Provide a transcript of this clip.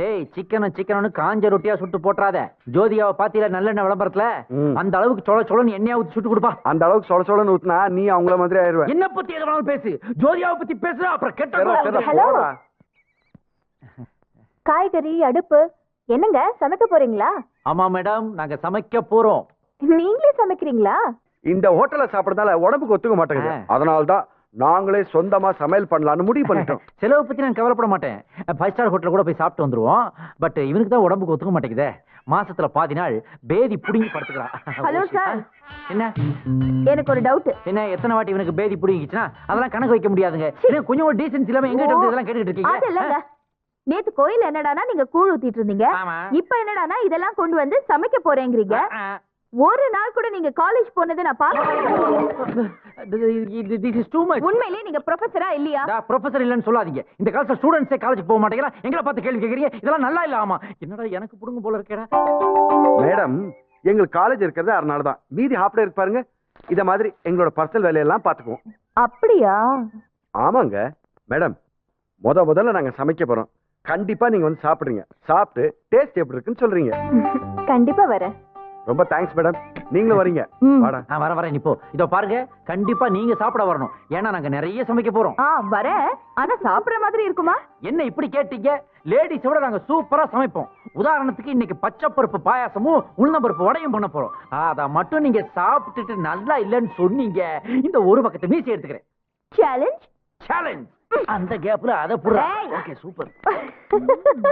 டேய் சிக்கனும் சிக்கனும் காஞ்ச ரொட்டியா சுட்டு போட்டுறாத. ஜோதிகாவை பாத்தீல நல்லெண்ணெய் விளம்பரத்துல. அந்த அளவுக்கு சொல சொலன்னு எண்ணெயா ஊத்தி சுட்டு கொடுப்பா. அந்த அளவுக்கு சொல சொலன்னு ஊத்துனா நீ அவங்கள மாதிரி ஆயிருவ. என்ன பத்தி எது வேணாலும் பேசு. ஜோதிகாவை பத்தி பேசுற அப்புறம் கெட்ட. காய்கறி அடுப்பு என்னங்க சமைக்க போறீங்களா? ஆமா மேடம் நாங்க சமைக்க போறோம். நீங்களே சமைக்கிறீங்களா? இந்த ஹோட்டல்ல சாப்பிடறதால உடம்புக்கு ஒத்துக்க மாட்டேங்குது. அதனால தான் நாங்களே சொந்தமா சமையல் பண்ணலாம்னு முடிவு பண்ணிட்டோம். செலவு பத்தி நான் கவலைப்பட மாட்டேன். ஃபைவ் ஸ்டார் ஹோட்டல் கூட போய் சாப்பிட்டு வந்துருவோம். பட் இவனுக்கு தான் உடம்புக்கு ஒத்துக்க மாட்டேங்குதே. மாசத்துல பாதி நாள் பேதி புடுங்கி படுத்துக்கிறான் Hello, sir. என்ன? எனக்கு ஒரு டவுட் என்ன எத்தனை வாட்டி இவனுக்கு பேதி புடுங்கிச்சுன்னா அதெல்லாம் கணக்கு வைக்க முடியாதுங்க. என்ன கொஞ்சம் கூட டீசன்ஸ் இல்லாம எங்கிட்ட வந்து இதெல்லாம் கேட்டுட்டு இருக்கீங்க? நேத்து கோயில் என்னடானா நீங்க கூழ் ஊத்திட்டு இருந்தீங்க. இப்ப என்னடானா இதெல்லாம் கொண்டு வந்து சமைக்க போறேங்கிறீங்க. ஒரு நாள் கூட நீங்க காலேஜ் போனதை நான் பார்க்க திஸ் இஸ் டூ மச் உண்மையிலேயே நீங்க ப்ரொஃபஸரா இல்லையா? ப்ரொஃபசர் இல்லைன்னு சொல்லாதீங்க. இந்த காலத்துல ஸ்டூடெண்ட்ஸே காலேஜ் போக மாட்டேங்கிறா எங்களை பார்த்து கேள்வி கேட்கறீங்க? இதெல்லாம் நல்லா இல்ல ஆமா. என்னடா எனக்கு புடுங்க போல இருக்கேடா. மேடம் எங்களுக்கு காலேஜ் இருக்கிறது அதனால தான். மீதி ஹாஃப் டே பாருங்க. இத மாதிரி எங்களோட பர்சனல் வேலையெல்லாம் பாத்துக்குவோம் அப்படியா? ஆமாங்க. மேடம் முத முதல்ல நாங்க சமைக்க போறோம். கண்டிப்பா நீங்க வந்து சாப்பிடுறீங்க சாப்பிட்டு டேஸ்ட் எப்படி இருக்குன்னு சொல்றீங்க. கண்டிப்பா வரேன். ரொம்ப தேங்க்ஸ் மேடம். நீங்களும் வரீங்க. வாடா. நான் வர வரேன் இப்போ இதோ பாருங்க கண்டிப்பா நீங்க சாப்பிட வரணும். ஏன்னா நாங்க நிறைய சமைக்க போறோம். ஆ வரேன் ஆனா சாப்பிடுற மாதிரி இருக்குமா? என்ன இப்படி கேட்டீங்க? லேடிஸ் விட நாங்க சூப்பரா சமைப்போம். உதாரணத்துக்கு இன்னைக்கு பச்சை பருப்பு பாயாசமும் உளுந்தம்பருப்பு வடையும் பண்ண போறோம். அத மட்டும் நீங்க சாப்பிட்டுட்டு நல்லா இல்லைன்னு சொன்னீங்க. இந்த ஒரு பக்கத்தை மீசி எடுத்துக்கிறேன். சேலஞ்ச் சேலஞ்ச் அந்த கேப்ல அதை புடுறா. ஏய். Okay super